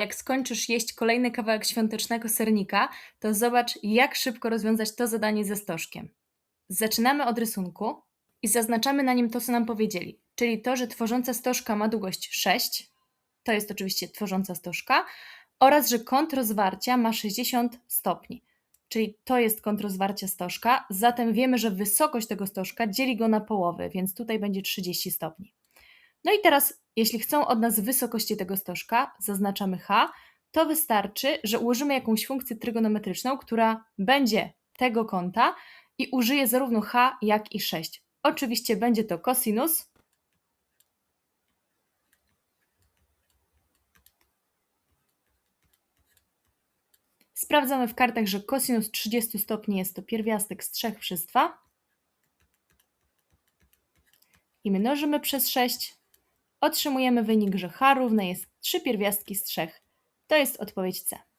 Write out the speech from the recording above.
Jak skończysz jeść kolejny kawałek świątecznego sernika, to zobacz, jak szybko rozwiązać to zadanie ze stożkiem. Zaczynamy od rysunku i zaznaczamy na nim to, co nam powiedzieli, czyli to, że tworząca stożka ma długość 6, to jest oczywiście tworząca stożka, oraz że kąt rozwarcia ma 60 stopni, czyli to jest kąt rozwarcia stożka, zatem wiemy, że wysokość tego stożka dzieli go na połowę, więc tutaj będzie 30 stopni. No i teraz, jeśli chcą od nas wysokości tego stożka, zaznaczamy H, to wystarczy, że ułożymy jakąś funkcję trygonometryczną, która będzie tego kąta i użyje zarówno H, jak i 6. Oczywiście będzie to cosinus. Sprawdzamy w kartach, że cosinus 30 stopni jest to pierwiastek z 3 przez 2. I mnożymy przez 6. Otrzymujemy wynik, że H równe jest 3 pierwiastki z 3. To jest odpowiedź C.